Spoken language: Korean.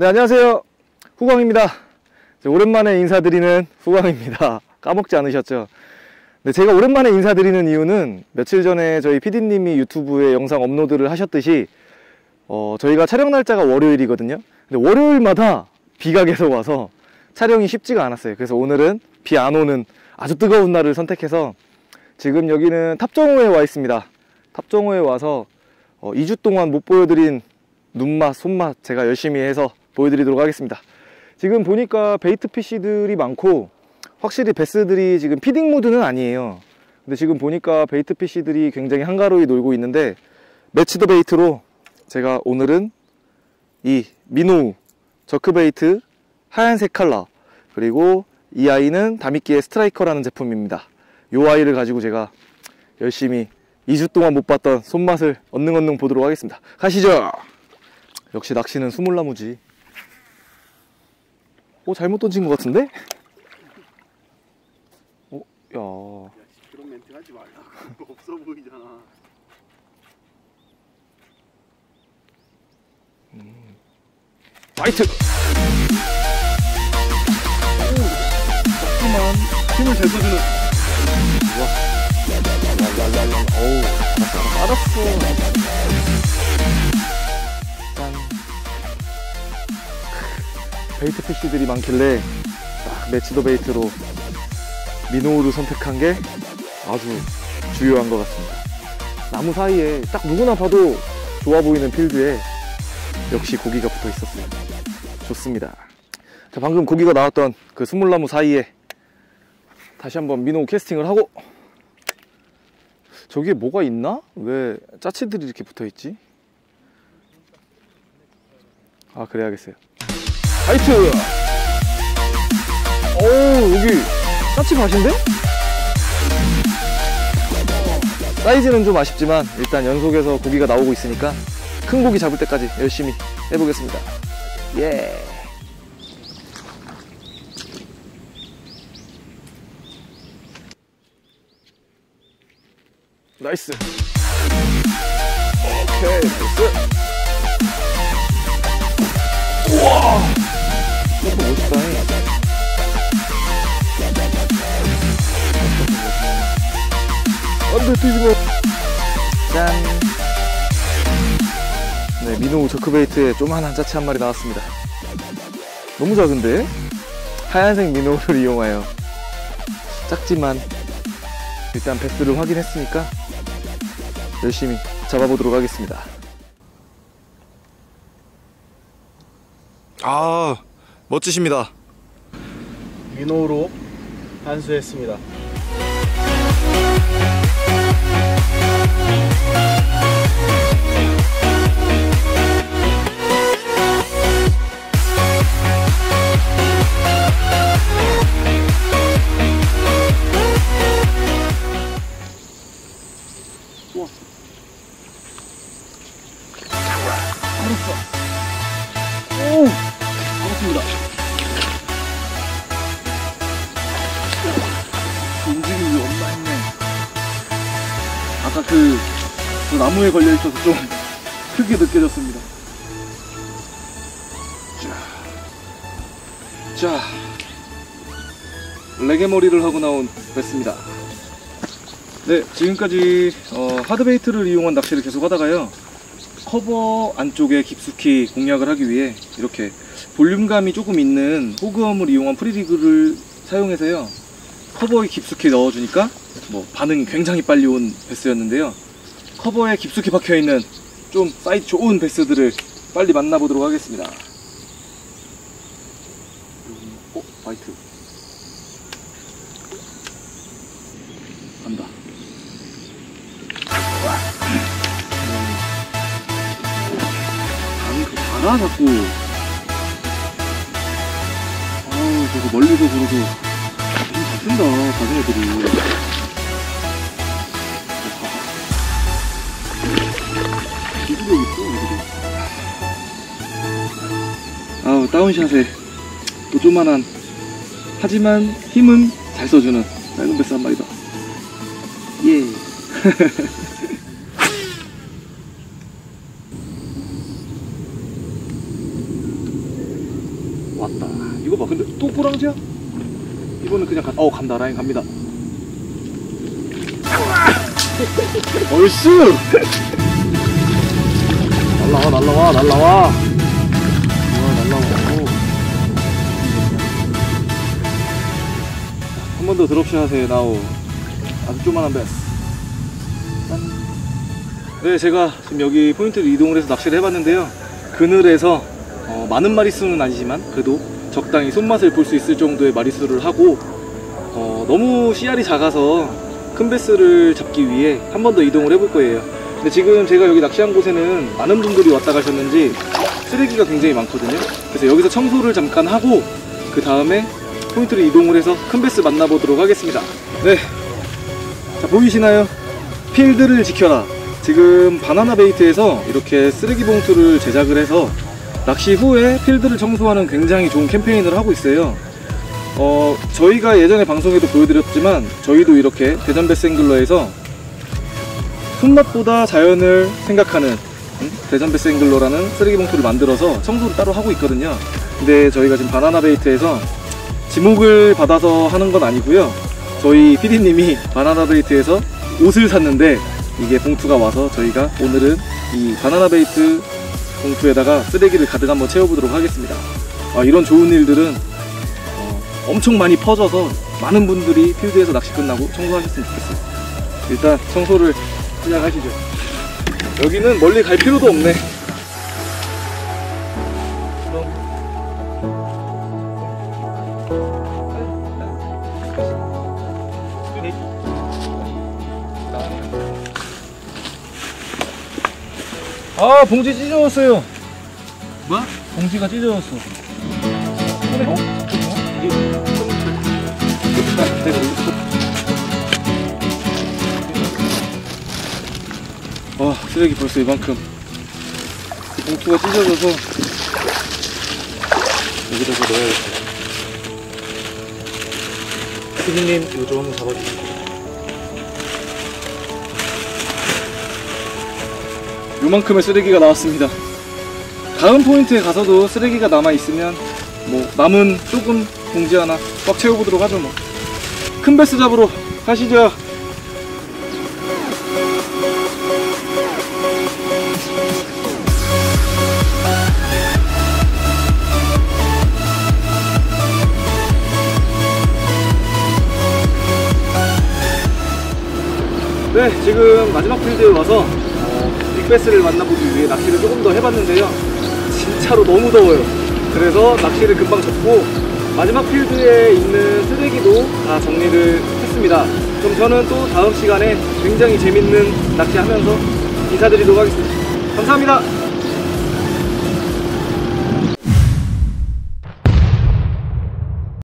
네 안녕하세요. 후광입니다. 오랜만에 인사드리는 후광입니다. 까먹지 않으셨죠? 네, 제가 오랜만에 인사드리는 이유는 며칠 전에 저희 PD님이 유튜브에 영상 업로드를 하셨듯이 어, 저희가 촬영 날짜가 월요일이거든요. 근데 월요일마다 비가 계속 와서 촬영이 쉽지가 않았어요. 그래서 오늘은 비 안 오는 아주 뜨거운 날을 선택해서 지금 여기는 탑정호에 와 있습니다. 탑정호에 와서 어, 2주 동안 못 보여드린 눈맛, 손맛 제가 열심히 해서 보여드리도록 하겠습니다. 지금 보니까 베이트 피쉬들이 많고 확실히 베스들이 지금 피딩 모드는 아니에요. 근데 지금 보니까 베이트 피쉬들이 굉장히 한가로이 놀고 있는데 매치 더 베이트로 제가 오늘은 이 미노우 저크베이트 하얀색 컬러 그리고 이 아이는 다미끼의 스트라이커라는 제품입니다. 이 아이를 가지고 제가 열심히 2주 동안 못 봤던 손맛을 언능언능 보도록 하겠습니다. 가시죠! 역시 낚시는 수물나무지 오 잘못 던진 것 같은데? 어? 야 그런 멘트 하지 말라고 없어 보이잖아 파이트! 하지만 힘을 잘 써주는 랄랄랄랄 어우 알았어 베이트 피쉬들이 많길래 딱 매치더 베이트로 미노우를 선택한 게 아주 주요한 것 같습니다 나무 사이에 딱 누구나 봐도 좋아 보이는 필드에 역시 고기가 붙어 있었어요 좋습니다 자 방금 고기가 나왔던 그 스물나무 사이에 다시 한번 미노우 캐스팅을 하고 저기에 뭐가 있나? 왜 짜치들이 이렇게 붙어 있지? 아 그래야겠어요 화이트! 오 여기. 짜치 밭인데? 사이즈는 좀 아쉽지만 일단 연속해서 고기가 나오고 있으니까 큰 고기 잡을 때까지 열심히 해보겠습니다. 예. 나이스. 오케이 나이스 우와 멋있다 안돼 뒤집어 짠 네, 미노우 저크베이트에 조만한 짜치 한 마리 나왔습니다 너무 작은데? 하얀색 미노우를 이용하여 작지만 일단 배스를 확인했으니까 열심히 잡아보도록 하겠습니다. 아 멋지십니다. 민호로 한수했습니다 아까 그, 그 나무에 걸려 있어서 좀 크게 느껴졌습니다. 자 레게머리를 하고 나온 베스입니다. 네 지금까지 어, 하드베이트를 이용한 낚시를 계속 하다가요 커버 안쪽에 깊숙이 공략을 하기 위해 이렇게 볼륨감이 조금 있는 호그엄을 이용한 프리리그를 사용해서요 커버에 깊숙이 넣어주니까 뭐 반응이 굉장히 빨리 온 베스였는데요 커버에 깊숙이 박혀있는 좀 사이즈 좋은 베스들을 빨리 만나보도록 하겠습니다 어? 화이트 간다 아니, 그 가라, 자꾸. 아우, 저거 멀리서 그러고. 힘잘 쓴다, 다른 애들이. 아우 다운샷에 또 조만한 하지만 힘은 잘 써주는 짧은 베스 한 마리다 예 왔다. 이거 봐. 근데 또 꼬랑지야? 이거는 그냥 가, 어 간다. 라인 갑니다. 얼쑤! 날라와 날라와 날라와. 한 번 더 드롭샷에 나오. 아주 조만한 베스. 짠. 네, 제가 지금 여기 포인트를 이동을 해서 낚시를 해봤는데요. 그늘에서 어, 많은 마리수는 아니지만 그래도 적당히 손맛을 볼 수 있을 정도의 마리수를 하고 어, 너무 씨알이 작아서 큰 베스를 잡기 위해 한 번 더 이동을 해볼 거예요. 근데 지금 제가 여기 낚시한 곳에는 많은 분들이 왔다 가셨는지 쓰레기가 굉장히 많거든요. 그래서 여기서 청소를 잠깐 하고 그 다음에 포인트를 이동을 해서 큰 베스 만나보도록 하겠습니다. 네. 자, 보이시나요? 필드를 지켜라. 지금 바나나 베이트에서 이렇게 쓰레기 봉투를 제작을 해서 낚시 후에 필드를 청소하는 굉장히 좋은 캠페인을 하고 있어요. 어, 저희가 예전에 방송에도 보여드렸지만 저희도 이렇게 대전 베스앵글러에서 손맛보다 자연을 생각하는 음? 대전 베스앵글러라는 쓰레기 봉투를 만들어서 청소를 따로 하고 있거든요. 근데 저희가 지금 바나나 베이트에서 지목을 받아서 하는 건 아니고요. 저희 PD님이 바나나 베이트에서 옷을 샀는데 이게 봉투가 와서 저희가 오늘은 이 바나나 베이트 봉투에다가 쓰레기를 가득 한번 채워보도록 하겠습니다. 아, 이런 좋은 일들은 어, 엄청 많이 퍼져서 많은 분들이 필드에서 낚시 끝나고 청소하셨으면 좋겠어요. 일단 청소를 시작하시죠. 여기는 멀리 갈 필요도 없네. 아 봉지 찢어졌어요. 뭐? 봉지가 찢어졌어. 와 쓰레기 벌써 이만큼 봉투가 찢어져서 여기다가 넣어야겠다 피디님 이거 좀 한번 잡아주세요 요만큼의 쓰레기가 나왔습니다. 다음 포인트에 가서도 쓰레기가 남아있으면 뭐 남은 조금 봉지 하나 꽉 채워보도록 하죠 뭐. 큰 베스 잡으러 가시죠. 네, 지금 마지막 필드에 와서 어, 빅베스를 만나보기 위해 낚시를 조금 더 해봤는데요. 진짜로 너무 더워요. 그래서 낚시를 금방 접고 마지막 필드에 있는 쓰레기도 다 정리를 했습니다. 그럼 저는 또 다음 시간에 굉장히 재밌는 낚시하면서 인사드리도록 하겠습니다. 감사합니다.